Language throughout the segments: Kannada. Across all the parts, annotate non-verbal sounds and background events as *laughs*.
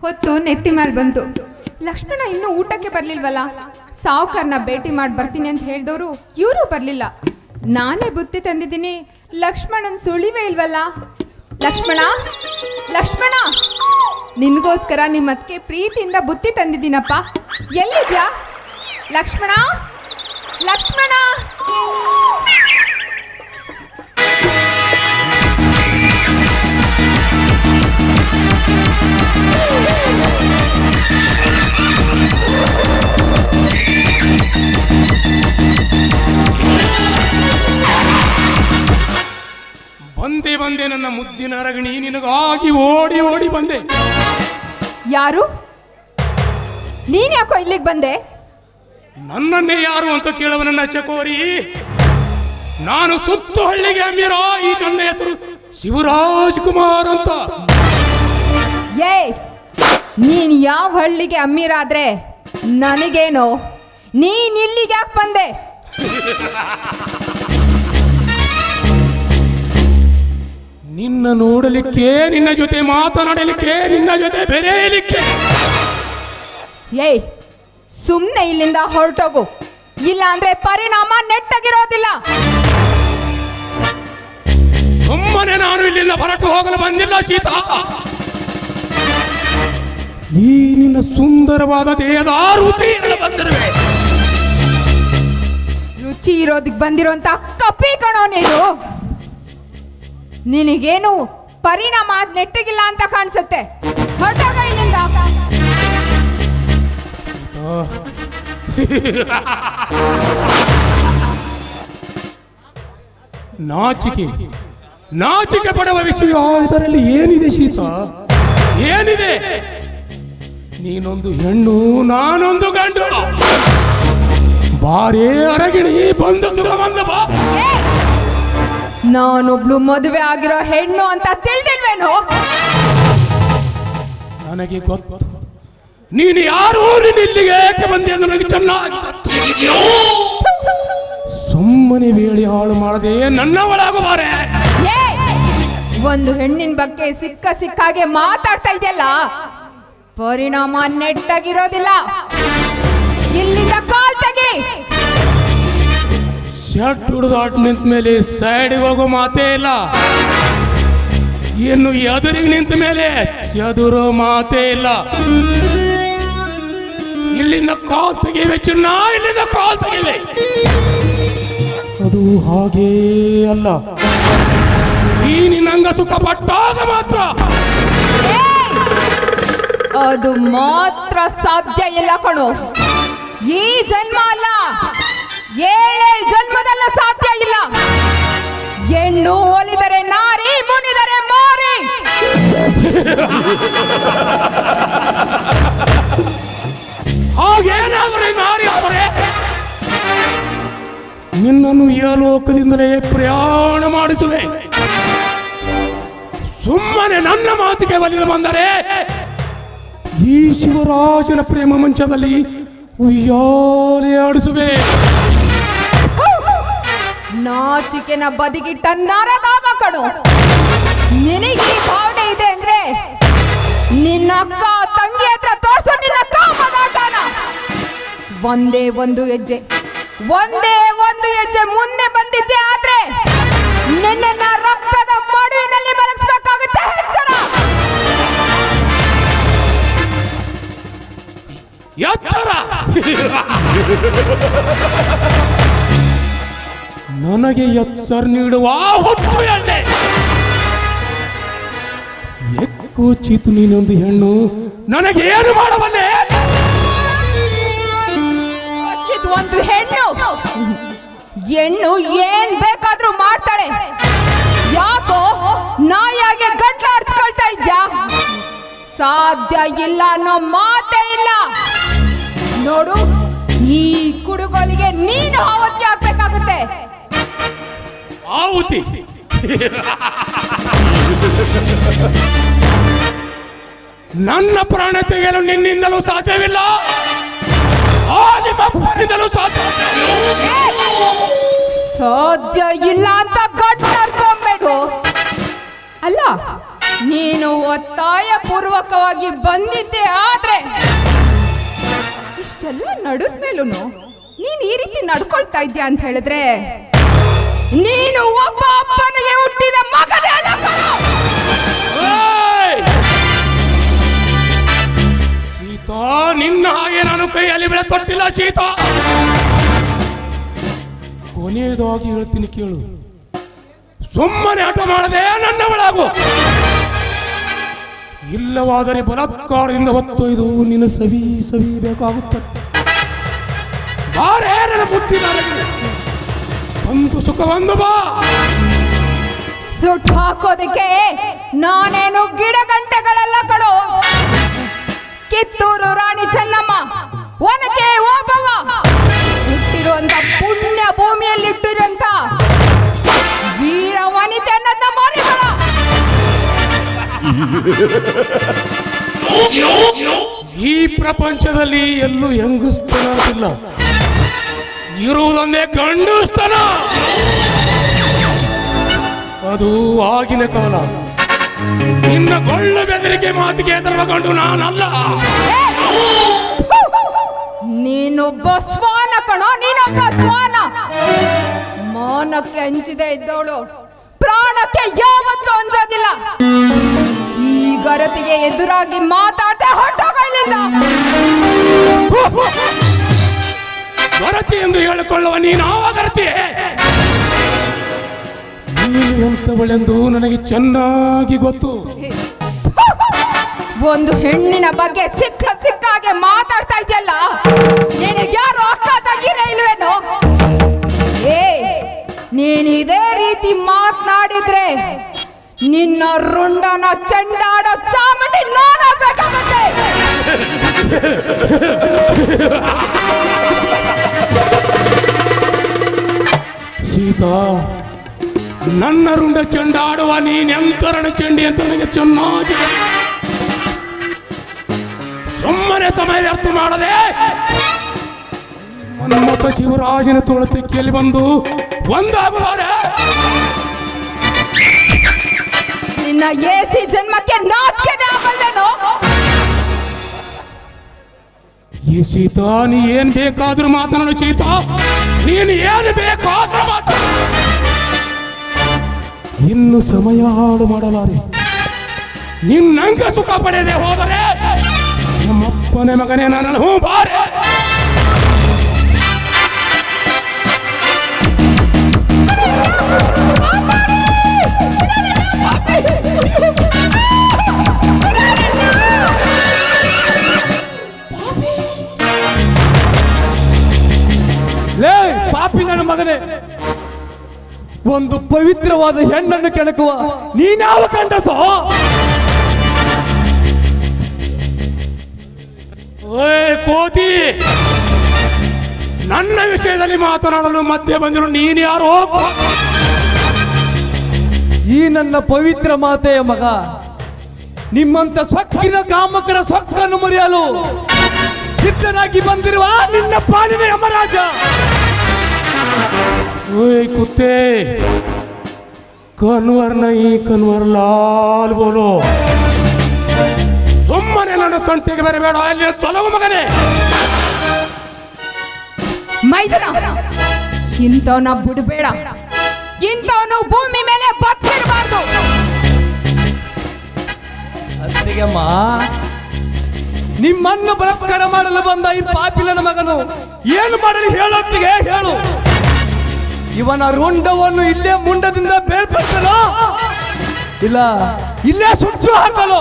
ಹೊತ್ತು ನೆತ್ತಿ ಮೇಲೆ ಬಂತು. ಲಕ್ಷ್ಮಣ ಇನ್ನೂ ಊಟಕ್ಕೆ ಬರ್ಲಿಲ್ವಲ್ಲ ಸಾವುಕಾರನ ಭೇಟಿ ಮಾಡಿ ಬರ್ತೀನಿ ಅಂತ ಹೇಳಿದವರು ಇವರು ಬರ್ಲಿಲ್ಲ. ನಾನೇ ಬುತ್ತಿ ತಂದಿದ್ದೀನಿ. ಲಕ್ಷ್ಮಣನ್ ಸುಳಿವೇ ಇಲ್ವಲ್ಲ ಲಕ್ಷ್ಮಣ? ಲಕ್ಷ್ಮಣ? ನಿನ್ಗೋಸ್ಕರ ನಿಮ್ಮ ಅದಕ್ಕೆ ಪ್ರೀತಿಯಿಂದ ಬುತ್ತಿ ತಂದಿದ್ದೀನಪ್ಪ. ಎಲ್ಲಿದ್ಯಾ? ಲಕ್ಷ್ಮಣ? ಲಕ್ಷ್ಮಣ? ಮುದ್ದಿನ ಅರಗಣಿ ನಿನಗಾಗಿ ಓಡಿ ಓಡಿ ಬಂದೆ. ಯಾರು? ನೀನ್ ಯಾಕೋ ಇಲ್ಲಿಗೆ ಬಂದೆ? ನನ್ನನ್ನೇ ಯಾರು ಅಂತ ಕೇಳವನನ್ನ ಚಕೋರಿ ನಾನು ಸುತ್ತು ಹಳ್ಳಿಗೆ ಅಮೀರ ಈ ನನ್ನ ಹೆಸರು ಶಿವರಾಜ್ ಕುಮಾರ್ ಅಂತ. ಏ ನೀನ್ ಯಾವ ಹಳ್ಳಿಗೆ ಅಮ್ಮೀರಾದ್ರೆ ನನಗೇನೋ? ನೀನ್ ಇಲ್ಲಿಗೆ ಯಾಕೆ ಬಂದೆ? ನಿನ್ನ ನೋಡಲಿಕ್ಕೆ ನಿನ್ನ ಜೊತೆ ಮಾತನಾಡಲಿಕ್ಕೆ ನಿನ್ನ ಜೊತೆ ಬೆರೆಯಲಿಕ್ಕೆ. ಏಯ್ ಸುಮ್ಮನೆ ಇಲ್ಲಿಂದ ಹೊರಟೋಗು. ಇಲ್ಲ ಅಂದ್ರೆ ಪರಿಣಾಮ ನೆಟ್ಟಗಿರೋದಿಲ್ಲ. ಸುಮ್ಮನೆ ನಾನು ಇಲ್ಲಿಂದ ಹೊರಟು ಹೋಗಲು ಬಂದಿಲ್ಲ ಸೀತಾ. ಈ ನಿನ್ನ ಸುಂದರವಾದ ದೇಹದ ರುಚಿ ಬಂದಿರುವೆ. ರುಚಿ ಇರೋದಕ್ಕೆ ಬಂದಿರುವಂತ ಕಪ್ಪಿ ಕಣೋ ನೀನು. ನಿನಗೇನು ಪರಿಣಾಮ ನೆಟ್ಟಗಿಲ್ಲ ಅಂತ ಕಾಣಿಸುತ್ತೆ? *laughs* ನಾಚಿಕೆ. ನಾಚಿಕೆ ಪಡುವ ವಿಷಯ ಇದರಲ್ಲಿ ಏನಿದೆ ಶೀತ? ಏನಿದೆ? ನೀನೊಂದು ಹೆಣ್ಣು ನಾನೊಂದು ಗಂಡು. ಬಾರೇ ಅರಗಿಣಿ ಬಂದು ಬಂದ ಬಾ. ನಾನೊಬ್ಳು ಮದುವೆ ಆಗಿರೋ ಹೆಣ್ಣು ಅಂತ ತಿಳಿದಿಲ್ವೇನು? ನನಗೆ ಗೊತ್ತು. ನೀನು ಯಾರು? ನೀನು ಇಲ್ಲಿಗೆ ಏಕೆ ಬಂದೆ ಅಂತ ನನಗೆ ಚೆನ್ನಾಗಿ ಗೊತ್ತು. ಸುಮ್ಮನೆ ಬೇಳಿ ಹಾಳು ಮಾಡದೆ ನನ್ನ ಒಳಗುವಾರೆ ಏ, ಒಂದು ಹೆಣ್ಣಿನ ಬಗ್ಗೆ ಸಿಕ್ಕ ಸಿಕ್ಕಾಗೆ ಮಾತಾಡ್ತಾ ಇದೆಯಲ್ಲ? ಪರಿಣಾಮ ನೆಟ್ಟಾಗಿರೋದಿಲ್ಲ. ಇಲ್ಲಿಂದ ತೆಗಿ ಶರ್ಟ್ ಹಿಡಿದಾಟ ನಿಂತ ಮೇಲೆ ಸೈಡ್ಗೆ ಹೋಗೋ ಮಾತೇ ಇಲ್ಲ. ಇನ್ನು ಎದುರಿಗೆ ನಿಂತ ಮೇಲೆ ಚದುರು ಮಾತೇ ಇಲ್ಲ. ಇಲ್ಲಿಂದ ಕಾಲ್ ತೆಗಿವೆ ಚಿನ್ನ, ಇಲ್ಲಿಂದ ಕಾಲ್ ತೆಗಿವೆ ಅದು ಹಾಗೇ ಅಲ್ಲ. ಈ ನಿನ್ನಂಗ ಸುಖ ಪಟ್ಟಾಗ ಮಾತ್ರ ಅದು ಮಾತ್ರ ಸಾಧ್ಯ ಇಲ್ಲ ಕಣು. ಈ ಜನ್ಮ ಅಲ್ಲ. ಏಳೇಳು ಜನ್ಮದಲ್ಲ ಸಾಧ್ಯ ಇಲ್ಲ. ಹೆಣ್ಣು ಒಲಿದರೆ ನಾರಿ, ಮುನಿದರೆ ಮಾರಿ. ನಾರಿ ನಿನ್ನನ್ನು ಈ ಲೋಕದಿಂದಲೇ ಪ್ರಯಾಣ ಮಾಡಿಸುವೆ. ಸುಮ್ಮನೆ ನನ್ನ ಮಾತಿಗೆ ಬಲಿದು ಬಂದರೆ ಈ ಶಿವರಾಜನ ಪ್ರೇಮ ಮಂಚದಲ್ಲಿ ಉಯ್ಯಾಲೆ ಆಡಿಸುವೆ. ನಾಚಿಕೆನ ಬದಿಗಿಟ್ಟ ನರದಾಮ ಕಣು. ನಿನಗೆ ಈ ಭಾವನೆ ಇದೆ ಅಂದ್ರೆ ನಿನ್ನ ಅಕ್ಕ ತಂಗಿ ಹತ್ರ ತೋರ್ಸೋ ನಿನ್ನ ಕಾಮದಾಟನ ಒಂದೇ ಒಂದು ಹೆಜ್ಜೆ ಒಂದೇ ಒಂದು ಹೆಜ್ಜೆ ಮುಂದೆ ಬಂದಿದ್ದೆ ಆದ್ರೆ ನಿನ್ನ ರಕ್ತದ ಮಡುವಿನಲ್ಲಿ ಮಲಗಿಸ್ಬೇಕಾಗುತ್ತೆ ಎಚ್ಚರ ಎಚ್ಚರ. *laughs* ನನಗೆ ಎತ್ತರ್ ನೀಡುವ ಹೊತ್ತು ಎಣ್ಣೆ ಎಕ್ಕು ನೀನೊಂದು ಹೆಣ್ಣು, ನನಗೆ ಏನು ಮಾಡಬಲ್ಲೆ? ಒಂದು ಹೆಣ್ಣು. ಹೆಣ್ಣು ಏನ್ ಬೇಕಾದ್ರೂ ಮಾಡ್ತಾಳೆ. ಯಾಕೋ ನಾಯಾಗೆ ಗಂಟ್ಲ ಹರ್ಚ್ಕೊಳ್ತಾ ಇದ್ಯಾ? ಸಾಧ್ಯ ಇಲ್ಲ, ಅನ್ನೋ ಮಾತೇ ಇಲ್ಲ. ನೋಡು, ಈ ಕುಡುಗೋಲಿಗೆ ನೀನು ಆವತ್ತಿ ಆಗ್ಬೇಕಾಗುತ್ತೆ ಆಹುತಿ. ನನ್ನ ಪ್ರಾಣ ತೆಗೆಯಲು ನಿನ್ನಿಂದಲೂ ಸಾಧ್ಯವಿಲ್ಲ. ಸಾಧ್ಯ. ಇಲ್ಲ ಅಂತ ಹರ್ಕೊಂಬೇಡು ಅಲ್ಲ, ನೀನು ಒತ್ತಾಯ ಪೂರ್ವಕವಾಗಿ ಬಂದಿದ್ದೆ ಆದ್ರೆ ಇಷ್ಟೆಲ್ಲ ನಡುದ ಮೇಲೂ ನೀನ್ ಈ ರೀತಿ ನಡ್ಕೊಳ್ತಾ ಇದ್ಯಾ ಅಂತ ಹೇಳಿದ್ರೆ ನೀನು ಒಬ್ಬ ಅಪ್ಪನಿಗೆ ಹುಟ್ಟಿದ ಮಗನೇ! ಸೀತಾ, ನಿನ್ನ ಹಾಗೆ ನಾನು ಕೈಯಲ್ಲಿ ಬೆಳೆ ತೊಟ್ಟಿಲ್ಲ ಸೀತಾ. ಕೊನೆಯದಾಗಿ ಹೇಳ್ತೀನಿ ಕೇಳು. ಸುಮ್ಮನೆ ಆಟ ಮಾಡದೆ ನನ್ನ ಒಳಗು ಇಲ್ಲವಾದರೆ ಹೊತ್ತು ತೊಯ್ದು ನಿನ್ನ ಸವಿ ಸವಿ ಬೇಕಾಗುತ್ತೆ ಬಾರೇ ನನ್ನ ಬುದ್ಧಿ. ಒಂದು ಸುಖ ಒಂದು ಬಾ. ಸುಟ್ಟು ಹಾಕೋದಕ್ಕೆ ನಾನೇನು ಗಿಡ ಗಂಟೆಗಳೆಲ್ಲ ಕಳು ಕಿತ್ತೂರು ರಾಣಿ ಚೆನ್ನಮ್ಮ ಒನಕೆ ಓಬವ್ವ. ಹುಟ್ಟಿರುವಂತ ಪುಣ್ಯ ಭೂಮಿಯಲ್ಲಿ ಇಟ್ಟಿರುವಂತ ವೀರ ವನಿತೆ ನನ್ನ ಮರಿಗಳ ಈ ಪ್ರಪಂಚದಲ್ಲಿ ಎಲ್ಲೂ ಹೆಂಗಸ್ತನ ಇಲ್ಲ ಇರುವುದೊಂದೇ ಗಂಡಸ್ತನ ಅದು ಆಗಿನ ಕಾಲ. ನಿನ್ನ ಗೊಳ್ಳು ಬೆದರಿಕೆ ಮಾತಿಗೆ ಎದುರುಗೊಂಡು ನಾನಲ್ಲ. ನೀನೊಬ್ಬ ಸ್ವಾನ ಕಣೋ, ನೀನೊಬ್ಬ ಸ್ವಾನ ಮೌನಕ್ಕೆ ಹಂಚಿದೆ ಇದ್ದವಳು. ಪ್ರಾಣಕ್ಕೆ ಯಾವತ್ತೂ ಅಂಜೋದಿಲ್ಲ. ಈ ಗರತಿಗೆ ಎದುರಾಗಿ ಮಾತಾಡ್ತೆ ಹೊಟ್ಟೋಗಳಿಂದ ಗರತಿ ಎಂದು ಹೇಳಿಕೊಳ್ಳುವ ನೀನು ಆವಾಗರತಿ. ನೀನು ಎಂತವಳೆಂದು ನನಗೆ ಚೆನ್ನಾಗಿ ಗೊತ್ತು. ಒಂದು ಹೆಣ್ಣಿನ ಬಗ್ಗೆ ಸಿಕ್ಕ ಸಿಕ್ಕಾಗೆ ಮಾತಾಡ್ತಾ ಇದೆಯಲ್ಲ ಯಾರು ಇಲ್ವೇನೋ ಏ, ನೀನು ಇದೇ ರೀತಿ ಮಾತನಾಡಿದ್ರೆ ನಿನ್ನ ರುಂಡನ ಚೆಂಡಾಡೋ ಸೀತಾ ನನ್ನ ರುಂಡ ಚೆಂಡಾಡುವ ನೀನೆಂತರಣ ಚೆಂಡಿ ಅಂತ ನನಗೆ ಚೆನ್ನಾಗಿ ಸುಮ್ಮನೆ ಸಮಯ ವ್ಯರ್ಥ ಮಾಡದೆ. ಮನ್ಮಥ ಶಿವರಾಜನ ತುಳತಿಕೆಯಲ್ಲಿ ಬಂದು ಒಂದಾಗುವಾರೆ. ನಿನ್ನ ಎಸಿ ಜನ್ಮಕ್ಕೆ ನಾಚಿಕೆ ಆಗಲ್ವೇನೋ ಈ ಸೀತಾ, ನೀ ಏನ್ ಬೇಕಾದ್ರೂ ಮಾತನಾಡು ಸೀತಾ. ನೀನು ಏನು ಬೇಕಾದ್ರೂ ಮಾತನಾಡ ಇನ್ನು ಸಮಯ ಹಾಳು ಮಾಡಲಾರೆ. ನಿನ್ನಂಗ ಸುಖ ಪಡೆಯದೆ ಹೋದರೆ, ನಮ್ಮಪ್ಪನೇ ಮಗನೇ ನಾನು ಹ್ಞೂ ಬಾರೆ. ಒಂದು ಪವಿತ್ರವಾದ ಹೆಣ್ಣನ್ನು ಕೆಣಕುವ. ನೀನ್ಯಾವ ಕಂಡಸೋ ಕೋತಿ, ನನ್ನ ವಿಷಯದಲ್ಲಿ ಮಾತನಾಡಲು ಮಧ್ಯೆ ಬಂದಿರು ನೀನು ಯಾರು? ಈ ನನ್ನ ಪವಿತ್ರ ಮಾತೆಯ ಮಗ, ನಿಮ್ಮಂತ ಸೊಕ್ಕಿನ ಕಾಮಕರ ಸೊಕ್ಕನ್ನು ಮುರಿಯಲು ಸಿದ್ಧನಾಗಿ ಬಂದಿರುವ ನಿನ್ನ ಪಾಲಿನ ಯಮರಾಜ. ಓಯ್ ಕುತ್ತೆ. ಕನ್ವರ್ ನೈ ಕನ್ವರ್ ಲಾಲ್ ಬೋಲು. ಸುಮ್ಮನೆ ನನ್ನ ತಂಟೆಗೆ ಬರಬೇಡ ಅಲ್ಲಿ ತೊಲಗು ಮಗನೇ. ಮೈದನ ಇಂಥವನ ಬಿಡಬೇಡ. ಇಂಥವನು ಭೂಮಿ ಮೇಲೆ ಬತ್ತಿರಬಾರ್ದು. ಅತ್ತಿಗೆಮ್ಮ ನಿಮ್ಮನ್ನು ಬಲಾತ್ಕಾರ ಮಾಡಲು ಬಂದ ಈ ಪಾಪಿಲನ ಮಗನು ಏನು ಮಾಡಲಿ ಹೇಳೋತ್ತಿಗೆ ಹೇಳು. ಇವನ ರುಂಡವನ್ನು ಇಲ್ಲೇ ಮುಂಡದಿಂದ ಬೇರ್ಪಡಿಸಲು? ಇಲ್ಲ ಇಲ್ಲೇ ಸುಟ್ಟು ಹಾಕಲು.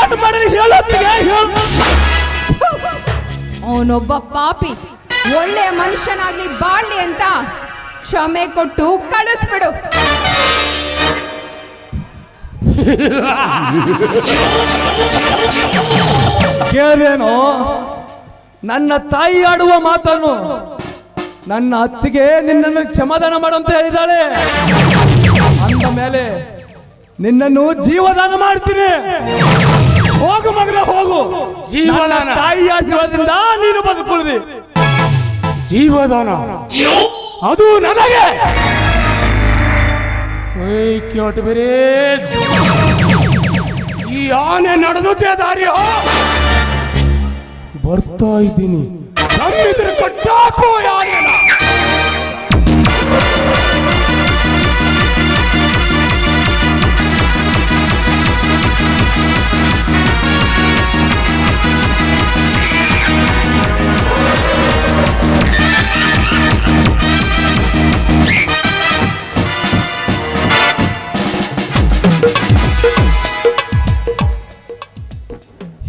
ಏನು ಮಾಡಲಿ ಹೇಳೋದಿಗೆ ಹೇಳು. ಅವನೊಬ್ಬ ಪಾಪಿ ಒಳ್ಳೆ ಮನುಷ್ಯನಾಗ್ಲಿ ಬಾಳ್ಲಿ ಅಂತ ಕ್ಷಮೆ ಕೊಟ್ಟು ಕಳಿಸ್ಬಿಡು. ಕೇಳೇನು? ನನ್ನ ತಾಯಿ ಆಡುವ ಮಾತನ್ನು ನನ್ನ ಅತ್ತಿಗೆ ನಿನ್ನನ್ನು ಕ್ಷಮಾದಾನ ಮಾಡುವಂತ ಹೇಳಿದಾಳೆ ಅಂದ ಮೇಲೆ ನಿನ್ನನ್ನು ಜೀವದಾನ ಮಾಡ್ತೀನಿ. ಹೋಗು ಮಗನ ಹೋಗು. ಜೀವದಾನ. ತಾಯಿಯ ತಾಯಿ ಆಶೀರ್ವಾದದಿಂದ ನೀನು ಬದುಕುಳಿದಿ ಜೀವದಾನ. ಅದು ನನಗೆ. ಬೇರೆ ಈ ಆನೆ ನಡೆದುತ್ತೆ ದಾರಿ ಬರ್ತಾ ಇದ್ದೀನಿ. ನಮ್ಮಿದ್ರೆ ಕಟ್ಟಾಕೋ ಆನೆನ.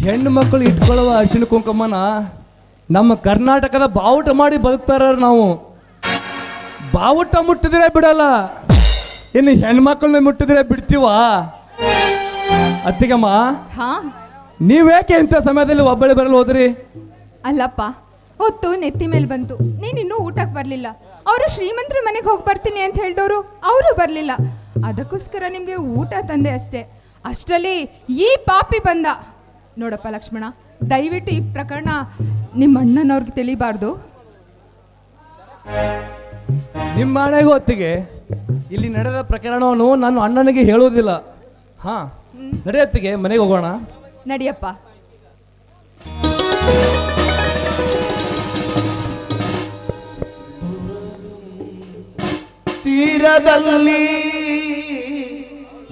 ಹೆಣ್ಣು ಮಕ್ಕಳು ಇಟ್ಕೊಳ್ಳುವ ಅರ್ಶಿನ ಕುಂಕುಮನ ನಮ್ಮ ಕರ್ನಾಟಕದ ಬಾವುಟ ಮಾಡಿ ಬದುಕ್ತಾರ ನಾವು. ಬಾವುಟ ಮುಟ್ಟಿದ್ರೆ ಬಿಡಲ್ಲ. ಇನ್ನು ಹೆಣ್ಮಕ್ಳನ್ನ ಮುಟ್ಟಿದ್ರೆ ಬಿಡ್ತೀವ? ಅತ್ತಿಗಮ್ಮ ಹಾ? ನೀವೇಕೆ ಇಂಥ ಸಮಯದಲ್ಲಿ ಒಬ್ಬಳೆ ಬರಲು ಹೋದ್ರಿ? ಅಲ್ಲಪ್ಪ ಹೊತ್ತು ನೆತ್ತಿ ಮೇಲೆ ಬಂತು. ನೀನಿನ್ನೂ ಊಟಕ್ಕೆ ಬರಲಿಲ್ಲ. ಅವರು ಶ್ರೀಮಂತರ ಮನೆಗೆ ಹೋಗಿ ಬರ್ತೀನಿ ಅಂತ ಹೇಳಿದವರು ಅವರು ಬರಲಿಲ್ಲ. ಅದಕ್ಕೋಸ್ಕರ ನಿಮಗೆ ಊಟ ತಂದೆ ಅಷ್ಟೇ. ಅಷ್ಟರಲ್ಲಿ ಈ ಪಾಪಿ ಬಂದ. ನೋಡಪ್ಪ ಲಕ್ಷ್ಮಣ ದಯವಿಟ್ಟು ಈ ಪ್ರಕರಣ ನಿಮ್ಮ ಅಣ್ಣನವ್ರಿಗೆ ತಿಳಿಬಾರ್ದು. ನಿಮ್ಮ ಮನೆಗೆ ಹೊತ್ತಿಗೆ ಇಲ್ಲಿ ನಡೆದ ಪ್ರಕರಣವನ್ನು ನಾನು ಅಣ್ಣನಿಗೆ ಹೇಳೋದಿಲ್ಲ ಹಾ ನಡೆಯತ್ತಿಗೆ ಮನೆಗೆ ಹೋಗೋಣ. ನಡಿಯಪ್ಪ. ತೀರದಲ್ಲಿ